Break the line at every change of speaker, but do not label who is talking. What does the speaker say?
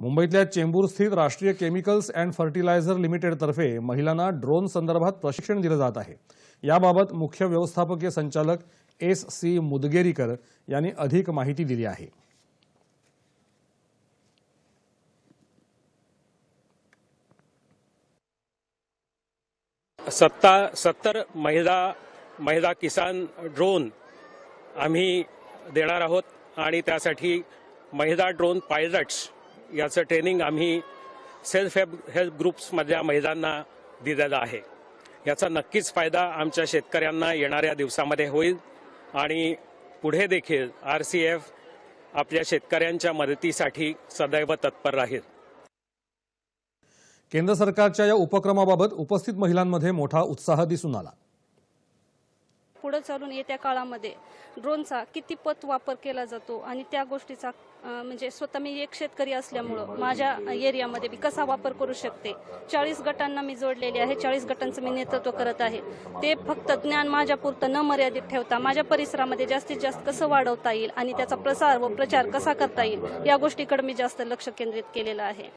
मुंबईतल्या चेंबूर स्थित राष्ट्रीय केमिकल्स अँड फर्टिलायझर लिमिटेडतर्फे महिलांना ड्रोन संदर्भात प्रशिक्षण दिलं जात आहे. याबाबत मुख्य व्यवस्थापकीय संचालक एस सी मुदगेरीकर यांनी अधिक माहिती दिली आहे.
सत्ता सत्तर महिला महिला किसान ड्रोन आम्ही देणार आहोत आणि त्यासाठी महिला ड्रोन पायलट्स याचं ट्रेनिंग आम्ही सेल्फ हेल्प हेल्प ग्रुप्समधल्या महिलांना दिलेला आहे. याचा नक्कीच फायदा आमच्या शेतकऱ्यांना येणाऱ्या दिवसामध्ये होईल आणि पुढे देखील आर सी एफ आपल्या शेतकऱ्यांच्या मदतीसाठी सदैव तत्पर राहील.
केंद्र सरकारच्या या उपक्रमाबाबत उपस्थित महिलांमध्ये मोठा उत्साह दिसून आला.
पुढे चालून येत्या काळामध्ये ड्रोनचा किती पत वापर केला जातो आणि त्या गोष्टीचा म्हणजे स्वतः मी एक शेतकरी असल्यामुळं माझ्या एरियामध्ये मी कसा वापर करू शकते? चाळीस गटांना मी जोडलेले आहे चाळीस गटांचं मी नेतृत्व करत आहे. ते फक्त ज्ञान माझ्यापुरतं न मर्यादित ठेवता माझ्या परिसरामध्ये जास्तीत जास्त कसं वाढवता येईल आणि त्याचा प्रसार व प्रचार कसा करता येईल या गोष्टीकडे मी जास्त लक्ष केंद्रित केलेलं आहे.